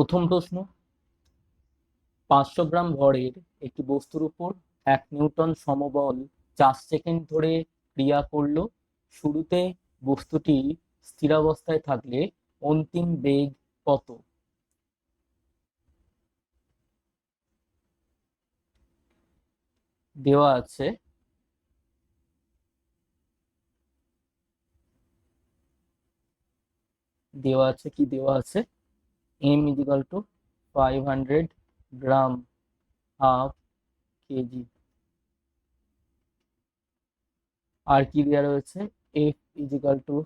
প্রথম প্রশ্ন, পাঁচশো গ্রাম ভরের একটি বস্তুর উপর এক নিউটন সমবল চার সেকেন্ড ধরে ক্রিয়া করল। শুরুতে বস্তুটি স্থিরাবস্থায় থাকলে অন্তিম বেগ কত? দেওয়া আছে দেওয়া আছে কি দেওয়া আছে? M equal to five hundred gram half kg আর কি দেওয়া রয়েছে? F equal to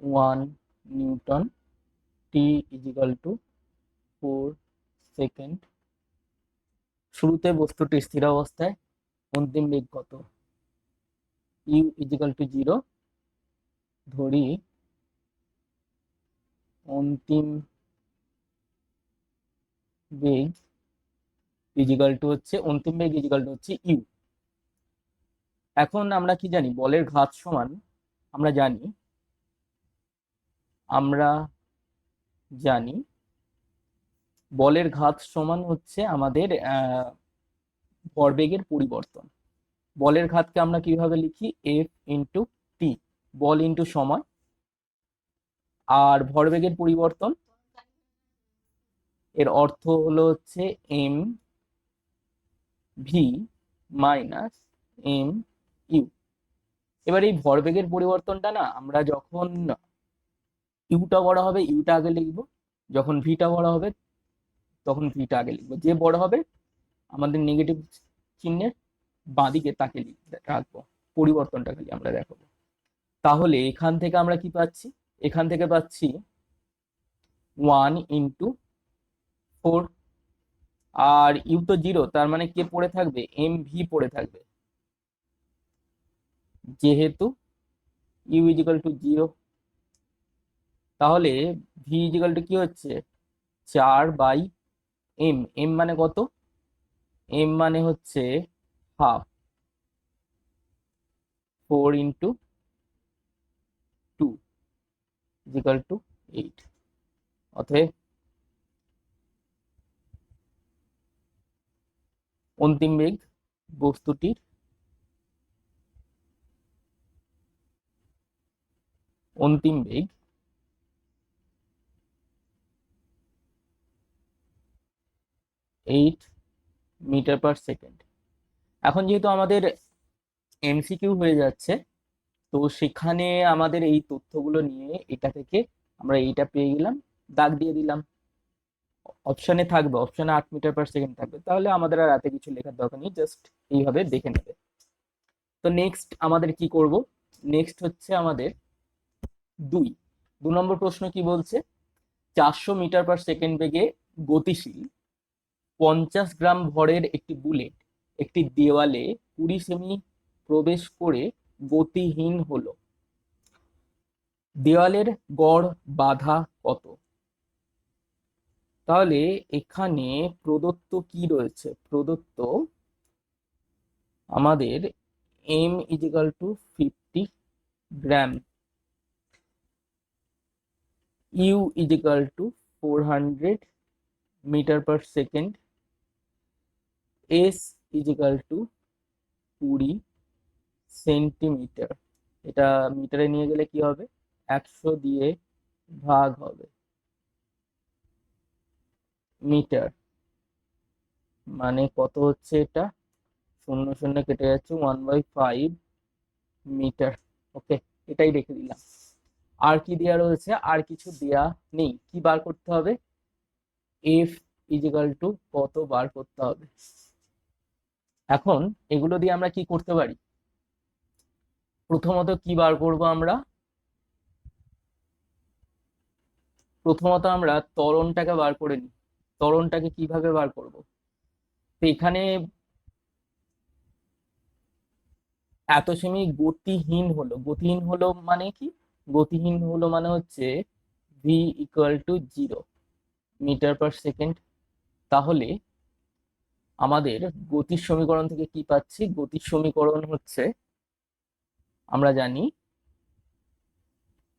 one newton T equal to four second শুরুতে বস্তুটি স্থির অবস্থায় অন্তিম বেগ কত? ইউ ইজিক্যাল টু জিরো ধরি অন্তিম বেগ ইজিক্যাল টু হচ্ছে অন্তিম বেগ ইজিক্যাল টু হচ্ছে ইউ এখন আমরা কি জানি? বলের ঘাত সমান আমরা জানি আমরা জানি বলের ঘাত সমান হচ্ছে আমাদের ভরবেগের পরিবর্তন। বলের ঘাতকে আমরা কীভাবে লিখি? এফ ইন্টু টি বল ইন্টু সময় আর ভরবেগের পরিবর্তন এর অর্থ হলো হচ্ছে M V minus M U এবার এই ভরবেগের পরিবর্তনটা না, আমরা যখন ইউটা বড় হবে ইউটা আগে লিখব। যখন ভিটা বড় হবে, তখন ভিটা আগে লিখব। যে বড় হবে, আমাদের নেগেটিভ চিহ্নের বাঁদিকে তাকে রাখব। পরিবর্তনটা খালি আমরা দেখাবো। তাহলে এখান থেকে আমরা কি পাচ্ছি? এখান থেকে পাচ্ছি ওয়ান ইন্টু ফোর আর ইউ তো জিরো তার মানে কে পড়ে থাকবে? এম ভি পড়ে থাকবে। যেহেতু ইউ ইজিক্যাল টু জিরো তাহলে ভি ইজিক্যাল টু কি হচ্ছে? চার বাই এম এম মানে কত? এম মানে হচ্ছে half four into two equal to eight অতএব অন্তিম বেগ বস্তুটির। অন্তিম বেগ এইট মিটার পার সেকেন্ড। এখন যেহেতু আমাদের এমসিকিউ হয়ে যাচ্ছে, তো সেখানে আমাদের এই তথ্যগুলো নিয়ে এটা থেকে আমরা এইটা পেয়ে গেলাম, দাগ দিয়ে দিলাম। অপশনে থাকবে অপশনে আট মিটার পার সেকেন্ড থাকবে, তাহলে আমাদের আর রাতে কিছু লেখার দরকার নেই জাস্ট এইভাবে দেখে নেবে। তো নেক্সট আমাদের কি করব? নেক্সট হচ্ছে আমাদের দুই। দু নম্বর প্রশ্ন কি বলছে? চারশো মিটার পার সেকেন্ড বেগে গতিশীল পঞ্চাশ গ্রাম ভরের একটি বুলেট একটি দেওয়ালে কুড়ি সেমি প্রবেশ করে গতিহীন হলো। দেওয়ালের গড় বাধা কত? তাহলে এখানে প্রদত্ত কি রয়েছে? প্রদত্ত আমাদের M equal to fifty gram U equal to four hundred metre per second S equal to কুড়ি সেন্টিমিটার এটা মিটারে নিয়ে গেলে কি হবে? একশো দিয়ে ভাগ হবে। মিটার। মানে কত হচ্ছে এটা? শূন্য শূন্য কেটে যাচ্ছে one by five metre. Okay এটাই রেখে দিলাম। আর কি দেওয়া রয়েছে? আর কিছু দেয়া নেই। কি বার করতে হবে? এফ ইজিক্যাল টু কত বার করতে হবে? এখন এগুলো দিয়ে আমরা কি করতে পারি? প্রথমত কি বার করব আমরা? প্রথমত আমরা ত্বরণটাকে বার করে নিই। ত্বরণটাকে কীভাবে বার করব? তো এখানে এত সেমি গতিহীন হলো। গতিহীন হলো মানে কি? গতিহীন হলো মানে হচ্ছে V equal to zero metre per second তাহলে আমাদের গতির সমীকরণ থেকে কি পাচ্ছি? গতির সমীকরণ হচ্ছে, আমরা জানি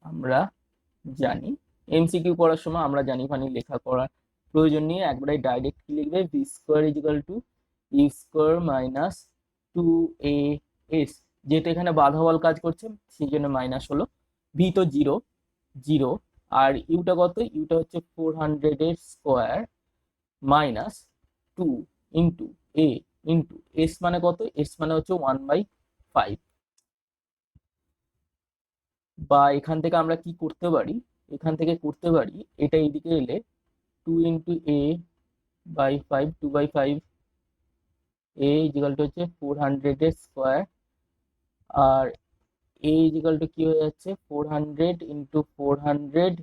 আমরা জানি এমসিকিউ করার সময় আমরা জানি ফানি লেখা করার প্রয়োজন নিয়ে একবারে ডাইরেক্ট লিখবে V square equal to U square minus two A S যেহেতু এখানে বাধা বল কাজ করছে, সেই জন্য মাইনাস হলো ভি তো জিরো জিরো আর ইউটা কত? ইউটা হচ্ছে ফোর হান্ড্রেডের square minus two into A into S মানে কত? এস মানে হচ্ছে ওয়ান বাই ফাইভ বা এখান থেকে আমরা কি করতে পারি? এখান থেকে করতে পারি, এটা এইদিকে এলে two into A by five two by five A equal to হচ্ছে ফোর হান্ড্রেডের স্কোয়ার আর এ ইজিকাল টু কি হয়ে যাচ্ছে? Four hundred into four hundred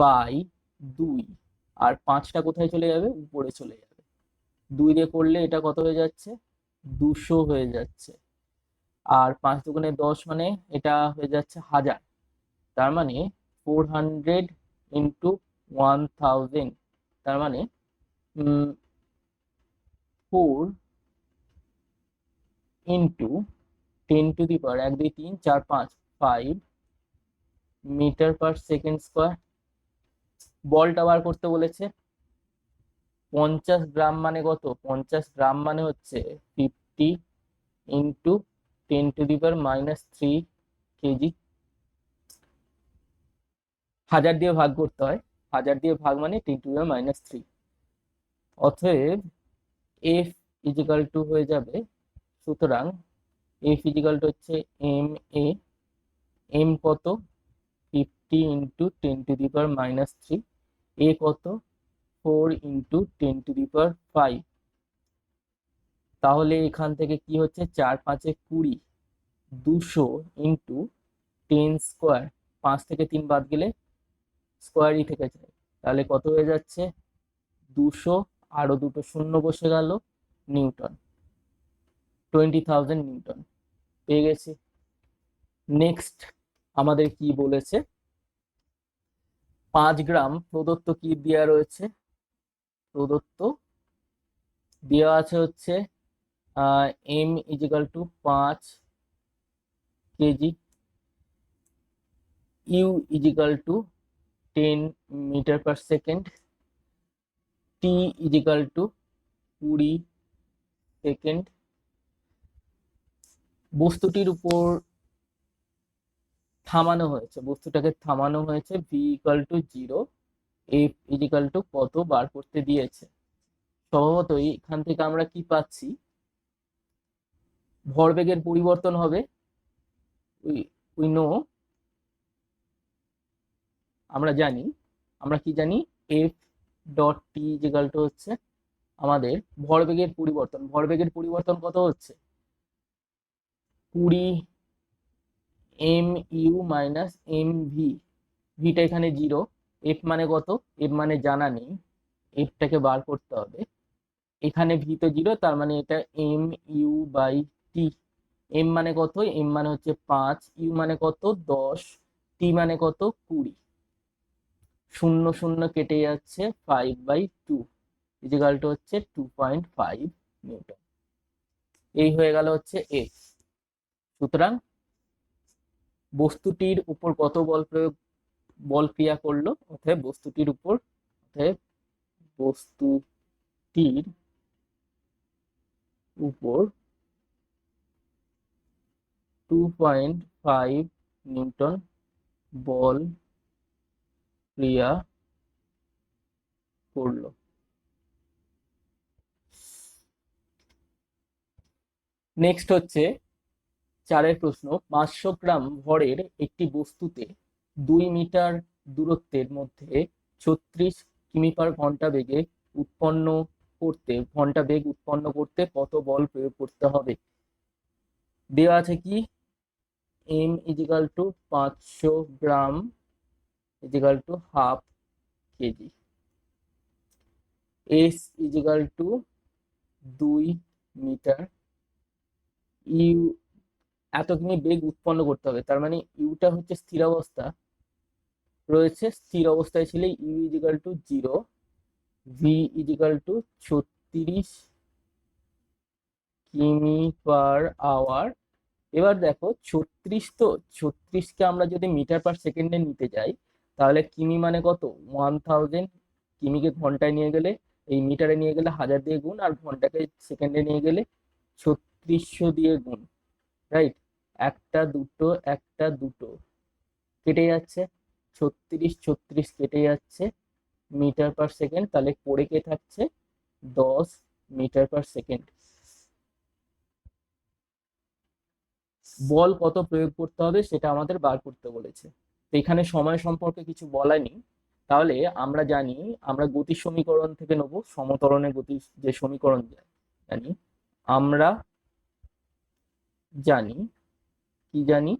by দুই। আর পাঁচটা কোথায় চলে যাবে? উপরে চলে যাবে। দুই দিয়ে করলে এটা কত হয়ে যাচ্ছে? দুশো হয়ে যাচ্ছে। আর পাঁচ দুগুণে দশ মানে এটা হয়ে যাচ্ছে হাজার। তার মানে four hundred into one thousand তার মানে four into ten to the power এক, দুই, তিন, চার, পাঁচ five metre per second square বলটা বার করতে বলেছে, পঞ্চাশ গ্রাম মানে কত? পঞ্চাশ গ্রাম মানে হচ্ছে fifty into ten to the power minus three kg হাজার দিয়ে ভাগ করতে হয়। হাজার দিয়ে ভাগ মানে ten to the minus three অতএব এফ ইজিক্যাল টু হয়ে যাবে, সুতরাং এফ ইজিক্যাল টু হচ্ছে এম এ এম কত? Fifty into ten to the power minus three A কত? Four into ten to the power five তাহলে এখান থেকে কি হচ্ছে? চার পাঁচে কুড়ি, দুশো ইন্টু টেন স্কোয়ার পাঁচ থেকে তিন বাদ গেলে স্কোয়ারই থেকে যায়। তাহলে কত হয়ে যাচ্ছে? দুশো আরও দুটো শূন্য বসে গেল নিউটন। Twenty thousand Newton. পেয়ে গেছি। নেক্সট আমাদের কি বলেছে? পাঁচ গ্রাম প্রদত্ত কি দেওয়া রয়েছে? প্রদত্ত দেওয়া আছে হচ্ছে এম ইজিক্যাল টু পাঁচ kg U equal to ten metre per second T equal to কুড়ি সেকেন্ড বস্তুটির উপর থামানো হয়েছে, বস্তুটাকে থামানো হয়েছে V equal to zero F equal to কত বার করতে দিয়েছে। স্বভাবতই এখান থেকে আমরা কি পাচ্ছি? ভরবেগের পরিবর্তন হবে। উই উই নো আমরা জানি, আমরা কি জানি? F dot T equal to হচ্ছে আমাদের ভরবেগের পরিবর্তন। ভরবেগের পরিবর্তন কত হচ্ছে? কুড়ি M U minus M V ভিটা এখানে জিরো এফ মানে কত? এফ মানে জানা নেই। এফটাকে বার করতে হবে। এখানে ভি তো জিরো তার মানে এটা M U by T M মানে কত? এম মানে হচ্ছে পাঁচ। ইউ মানে কত? দশ। টি মানে কত? কুড়ি। শূন্য শূন্য কেটে যাচ্ছে ফাইভ বাই টু ইজিকালটা হচ্ছে টু পয়েন্ট ফাইভ নিউটন এই হয়ে গেল হচ্ছে এক্স সুতরাং বস্তুটির উপর কত বল প্রয়োগ, বল ক্রিয়া করল? অতএব বস্তুটির উপর, অতএব বস্তুটির উপর টু পয়েন্ট ফাইভ নিউটন বল ক্রিয়া করল। নেক্সট হচ্ছে চারের প্রশ্ন, পাঁচশো গ্রাম ভরের একটি বস্তুতে দুই মিটার দূরত্বের মধ্যে ছত্রিশ কিমি পার ঘণ্টা বেগে উৎপন্ন করতে, ঘণ্টা বেগ উৎপন্ন করতে কত বল প্রয়োগ করতে হবে? দেওয়া আছে কি? এম ইজিক্যাল টু পাঁচশো gram equal to half kg S equal to দুই মিটার ইউ এত কিমি বেগ উৎপন্ন করতে হবে। তার মানে ইউটা হচ্ছে স্থির অবস্থা। রয়েছে স্থির অবস্থায় ছিল U equal to zero V equal to ছত্রিশ কিমি পার আওয়ার এবার দেখো, ছত্রিশ তো ছত্রিশকে আমরা যদি মিটার পার সেকেন্ডে নিতে যাই তাহলে কিমি মানে কত? ওয়ান থাউজেন্ড কিমিকে ঘন্টায় নিয়ে গেলে, এই মিটারে নিয়ে গেলে হাজার দিয়ে গুণ, আর ঘন্টাকে সেকেন্ডে নিয়ে গেলে ছত্রিশশো দিয়ে গুণ রাইট একটা দুটো একটা দুটো, কেটে যাচ্ছে, ছত্রিশ ছত্রিশ কেটে যাচ্ছে মিটার পার সেকেন্ড, তাহলে পড়ে কে থাকছে? দশ মিটার পার সেকেন্ড। বল কত প্রয়োগ করতে হবে সেটা আমাদের বার করতে বলেছে। তো এখানে সময় সম্পর্কে কিছু বলা নেই। তাহলে আমরা জানি, আমরা গতির সমীকরণ থেকে নেব, সমতরণে গতি যে সমীকরণ জানি। আমরা জানি, কি জানি?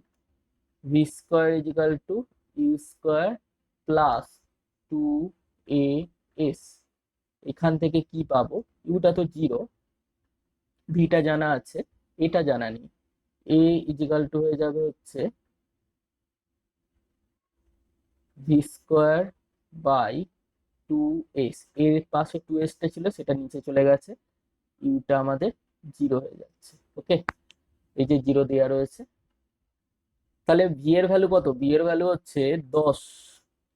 V square is equal to u square plus two a s এখান থেকে কি পাবো? ইউটা তো জিরো ভিটা জানা আছে, এটা জানা নেই। এ ইজিক্যাল টু হয়ে যাবে হচ্ছে v square by two s এর পাশে টু এসটা ছিল, সেটা নিচে চলে গেছে। ইউটা আমাদের জিরো হয়ে যাচ্ছে ওকে এই যে জিরো দেওয়া রয়েছে। তাহলে ভি এর ভ্যালু কত? ভি এর ভ্যালু হচ্ছে দশ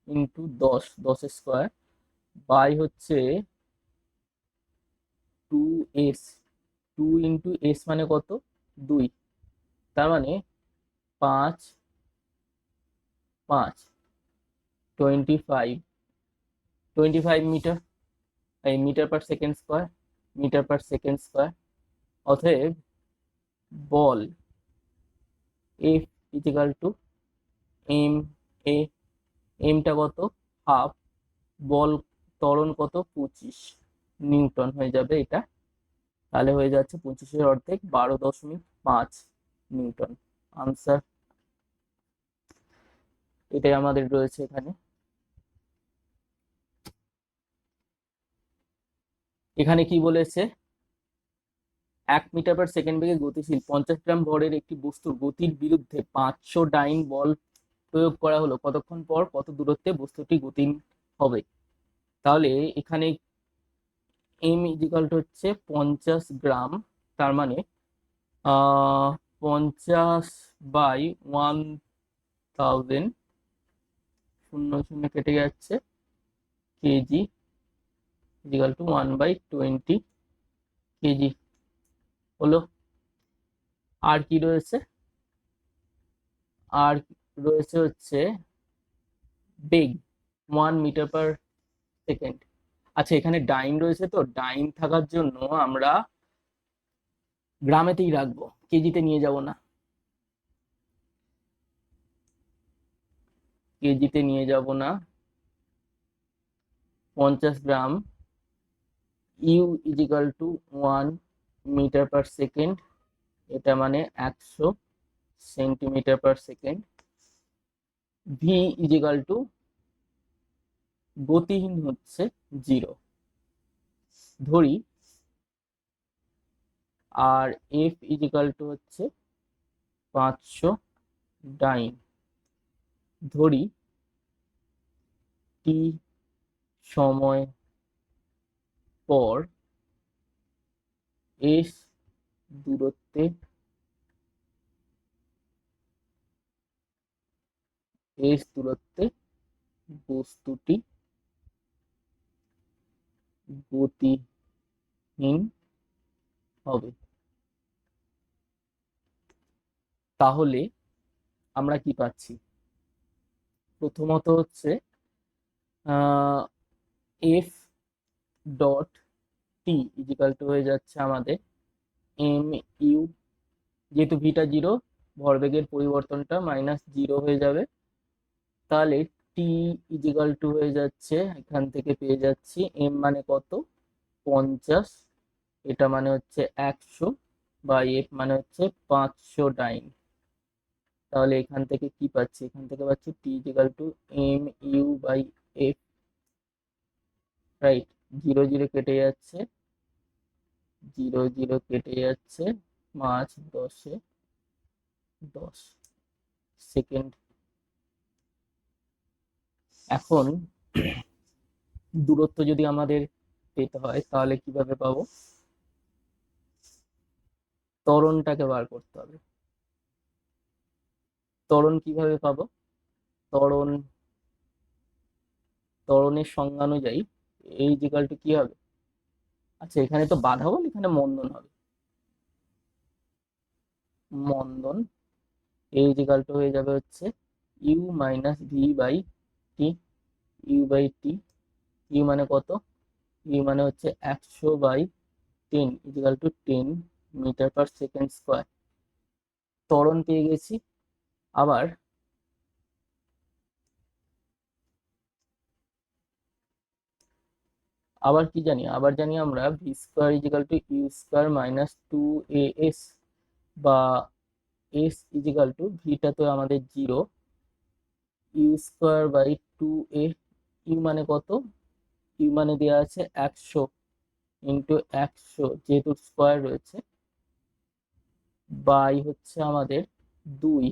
ইন্টু দশ দশ স্কোয়ার বাই হচ্ছে two s two into s মানে কত? দুই। তার মানে পাঁচ পাঁচ। Twenty five twenty five metre এই metre per second square metre per second square অতএব বল F equal to m a এমটা কত? হাফ বল ত্বরণ কত? পঁচিশ নিউটন হয়ে যাবে এটা। তাহলে হয়ে যাচ্ছে পঁচিশের অর্ধেক বারো দশমিক পাঁচ নিউটন। আনসার এটাই আমাদের রয়েছে এখানে। এখানে কি বলেছে? এক মিটার পার সেকেন্ড বেগে গতিশীল। পঞ্চাশ গ্রাম ভরের একটি বস্তুর গতির বিরুদ্ধে পাঁচশো ডাইন বল প্রয়োগ করা হলো। কতক্ষণ পর কত দূরত্বে বস্তুটি গতি হবে? তাহলে এখানে এম ইজিকালটা হচ্ছে পঞ্চাশ গ্রাম। তার মানে পঞ্চাশ বাই ওয়ান থাউজেন্ড শূন্য শূন্য কেটে যাচ্ছে kg equal to one by twenty kg হলো আর কি রয়েছে? আর রয়েছে হচ্ছে বেগ ওয়ান মিটার পার সেকেন্ড আচ্ছা এখানে ডাইন রয়েছে তো? ডাইন থাকার জন্য আমরা গ্রামেতেই রাখব, কেজিতে নিয়ে যাব না। কেজিতে নিয়ে যাব না। পঞ্চাশ gram u equal to one metre per second এটা মানে একশো centimetre per second v equal to গতিহীন হচ্ছে জিরো ধরি, আর এফ ইজিক্যাল টু হচ্ছে পাঁচশো ডাইন। ধরি টি সময় পর এস দূরত্বে এস দূরত্বে বস্তুটি গতিহীন হবে। তাহলে আমরা কি পাচ্ছি? প্রথমত হচ্ছে F dot t equal to হয়ে যাচ্ছে আমাদের এম ইউ যেহেতু ভিটা জিরো ভরবেগের পরিবর্তনটা মাইনাস জিরো হয়ে যাবে। তাহলে টি ইজিক্যাল টু হয়ে যাচ্ছে, এখান থেকে পেয়ে যাচ্ছি এম মানে কত? পঞ্চাশ, এটা মানে হচ্ছে একশো বা এফ মানে হচ্ছে পাঁচশো ডাইন। তাহলে এখান থেকে কি পাচ্ছি? এখান থেকে পাচ্ছি t equal to m u by F right zero zero কেটে যাচ্ছে। জিরো জিরো কেটে যাচ্ছে। পাঁচ, দশে দশ সেকেন্ড। এখন দূরত্ব যদি আমাদের পেতে হয়, তাহলে কীভাবে পাবো? তরণটাকে বার করতে হবে। তরণ কীভাবে পাবো? তরণ তরণের সংজ্ঞা অনুযায়ী এই ইজিক্যাল টু কি হবে? আচ্ছা এখানে তো বাধা বল এখানে মন্দন হবে। মন্দন, এই ইজিক্যাল টু হয়ে যাবে হচ্ছে u minus v by t u by t u মানে কত? ইউ মানে হচ্ছে একশো by ten equal to ten metre per second square ত্বরণ পেয়ে গেছি, আবার আবার কি জানি? আবার জানি আমরা v square equal to u square minus two a s বা এস ইজিক্যাল টু ভিটা তো আমাদের zero u square by two a u মানে কত? ইউ মানে দেওয়া আছে একশো ইন্টু একশো যেহেতু স্কোয়ার রয়েছে বাই হচ্ছে আমাদের দুই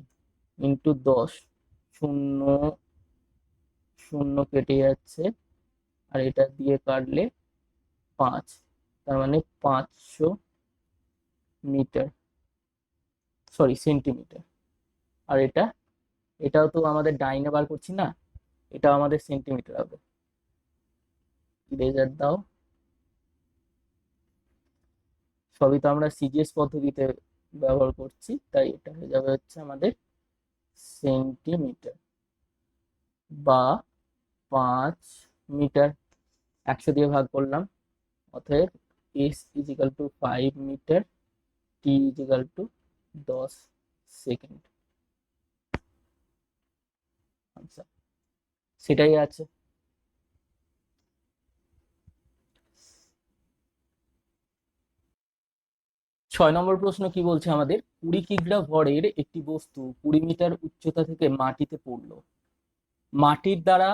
ইন্টু দশ, শূন্য শূন্য কেটে যাচ্ছে আর এটা দিয়ে কাটলে পাঁচ। তার মানে পাঁচশো মিটার। Sorry, centimetre. আর এটা, এটাও তো আমাদের ডাইনে বার করছি না, এটাও আমাদের সেন্টিমিটার হবে। ইরেজার দাও। সবই তো আমরা সিজিএস পদ্ধতিতে ব্যবহার করছি, তাই এটা হয়ে যাবে হচ্ছে আমাদের সেন্টিমিটার বা পাঁচ মিটার। একশো দিয়ে ভাগ করলাম। অতএব s equal to five metre t equal to দশ সেকেন্ড আচ্ছা সেটাই আছে। ছয় নম্বর প্রশ্ন কি বলছে আমাদের? কুড়ি কিগ্রা ভরের একটি বস্তু কুড়ি মিটার উচ্চতা থেকে মাটিতে পড়ল। মাটির দ্বারা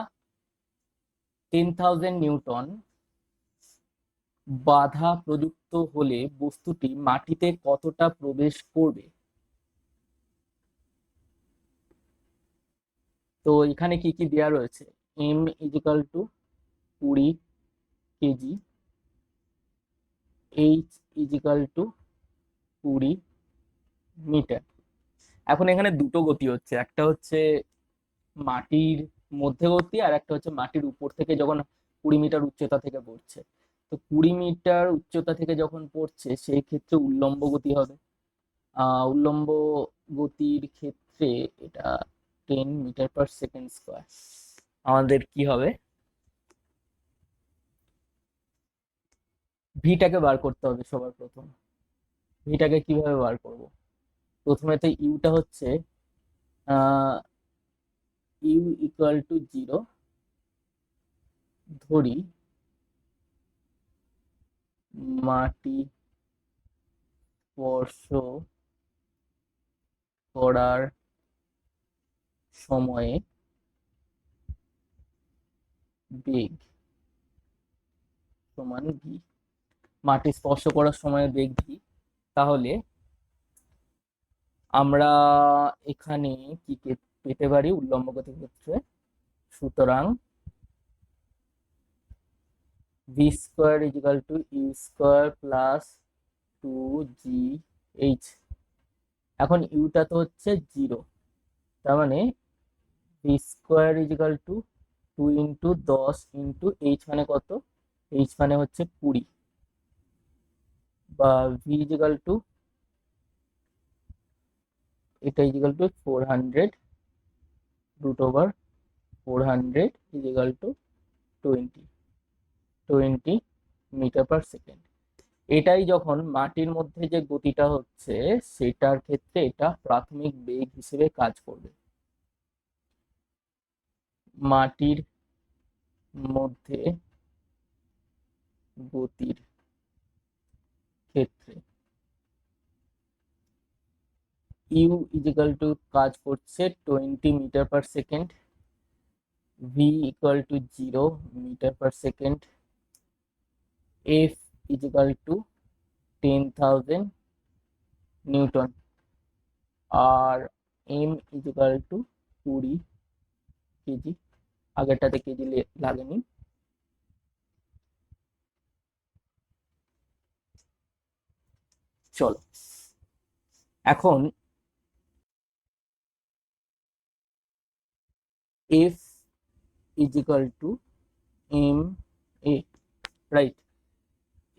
টেন থাউজেন্ড নিউটন বাধা প্রযুক্ত হলে বস্তুটি মাটিতে কতটা প্রবেশ করবে? তো এখানে কি কি দেওয়া রয়েছে? এম ইজিক্যাল টু কুড়ি কেজি এইচ ইজিক্যাল টু কুড়ি মিটার। এখন এখানে দুটো গতি হচ্ছে, একটা হচ্ছে মাটির মধ্যে গতি আর একটা হচ্ছে মাটির উপর থেকে যখন কুড়ি মিটার উচ্চতা থেকে পড়ছে। তো কুড়ি মিটার উচ্চতা থেকে যখন পড়ছে, সেই ক্ষেত্রে উল্লম্ব গতি হবে। উল্লম্ব গতির ক্ষেত্রে এটা ten metre per second square আমাদের কি হবে? ভিটাকে বার করতে হবে সবার প্রথম। ভিটাকে কীভাবে বার করব? প্রথমে তো ইউটা হচ্ছে ইউ ইকুয়াল টু জিরো ধরি মাটি স্পর্শ করার সময়ে বেগ সমান ভি মাটি স্পর্শ করার সময় বেগ ভি তাহলে আমরা এখানে কি পেতে পারি উল্লম্ব গতির ক্ষেত্রে সুতরাং v square equal to u square plus two g h এখন ইউটা তো হচ্ছে জিরো তার মানে v square equal to two into দশ ইন্টু এইচ মানে কত? এইচ মানে হচ্ছে কুড়ি। বা ভি ইজিক্যাল টু এটা equal to four hundred root over four hundred equal to twenty twenty metre per second এটাই যখন মাটির মধ্যে যে গতিটা হচ্ছে, সেটার ক্ষেত্রে এটা প্রাথমিক বেগ হিসেবে কাজ করবে। মাটির মধ্যে গতির ক্ষেত্রে। ইউ ইজিক্যাল টু কাজ করছে twenty metre per second v equal to zero metre per second F equal to ten thousand newton R m is equal to কুড়ি কেজি। আগেরটাতে কেজি লাগেনি। চলো। এখন F equal to m a right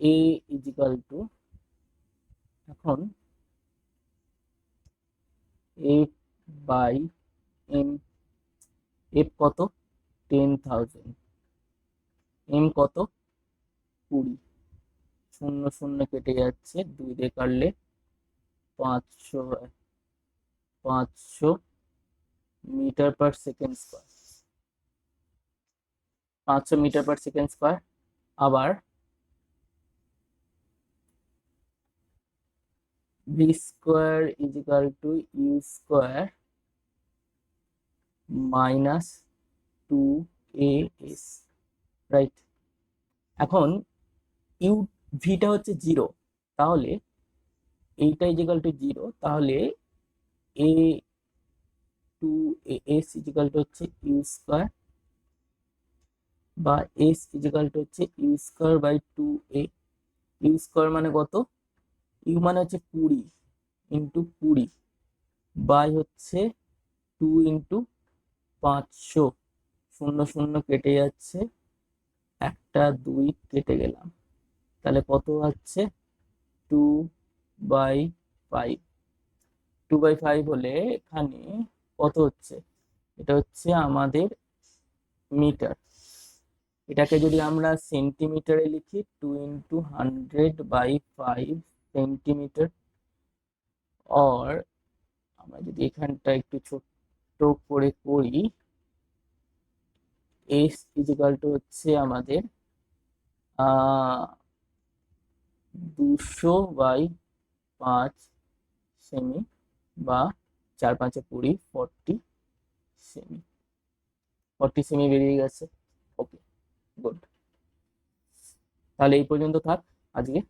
a equal to এখন F by m F কত? Ten thousand m কত? কুড়ি। শূন্য শূন্য কেটে যাচ্ছে, দুই দিয়ে কাটলে পাঁচশো হয় পাঁচশো মিটার পার সেকেন্ড স্কোয়ার। পাঁচশো মিটার পার সেকেন্ড স্কোয়ার। আবার v square is equal to u square minus two a s right এখন ইউ ভিটা হচ্ছে জিরো তাহলে এইটা ইজিক্যাল টু জিরো তাহলে a two s equal to হচ্ছে ইউ স্কোয়ার বা এস ইজিক্যাল হচ্ছে u square by two a u square মানে কত? ইউ মানে হচ্ছে কুড়ি ইন্টু কুড়ি বাই হচ্ছে টু ইন্টু পাঁচশো। শূন্য শূন্য কেটে যাচ্ছে, একটা, দুই কেটে গেলাম। তাহলে কত হচ্ছে two by five two by five হলে এখানে কত হচ্ছে? এটা হচ্ছে আমাদের মিটার। এটাকে যদি আমরা সেন্টিমিটারে লিখি two into hundred by five centimetre or আমরা যদি এখানটা একটু ছোট্ট করে করি এস ইজিক্যাল টু হচ্ছে আমাদের দুশো বাই পাঁচ সেমি বা চার পাঁচে কুড়ি ফর্টি সেমি ফর্টি সেমি বেরিয়ে গেছে। ওকে গুড তাহলে এই পর্যন্ত থাক। আজকে